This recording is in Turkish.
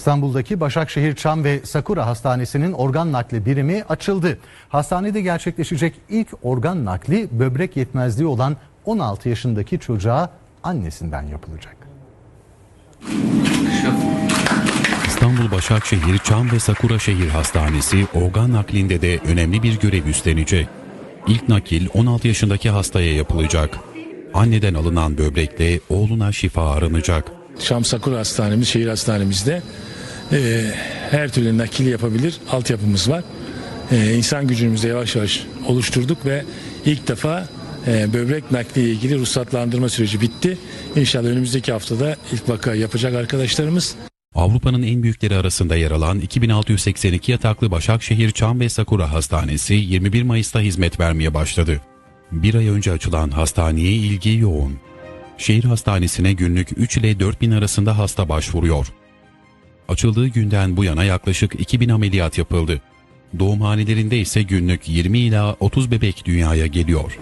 İstanbul'daki Başakşehir Çam ve Sakura Hastanesi'nin organ nakli birimi açıldı. Hastanede gerçekleşecek ilk organ nakli böbrek yetmezliği olan 16 yaşındaki çocuğa annesinden yapılacak. İstanbul Başakşehir Çam ve Sakura Şehir Hastanesi organ naklinde de önemli bir görev üstlenecek. İlk nakil 16 yaşındaki hastaya yapılacak. Anneden alınan böbrekle oğluna şifa aranacak. Şam Sakura Hastanemiz, şehir hastanemizde e, her türlü nakil yapabilir altyapımız var. E, insan gücümüzü yavaş yavaş oluşturduk ve ilk defa e, böbrek nakliyle ilgili ruhsatlandırma süreci bitti. İnşallah önümüzdeki haftada ilk vaka yapacak arkadaşlarımız. Avrupa'nın en büyükleri arasında yer alan 2682 yataklı Başakşehir Çam ve Sakura Hastanesi 21 Mayıs'ta hizmet vermeye başladı. Bir ay önce açılan hastaneye ilgi yoğun. Şehir hastanesine günlük 3 ile 4 bin arasında hasta başvuruyor. Açıldığı günden bu yana yaklaşık 2000 ameliyat yapıldı. Doğumhanelerinde ise günlük 20 ila 30 bebek dünyaya geliyor.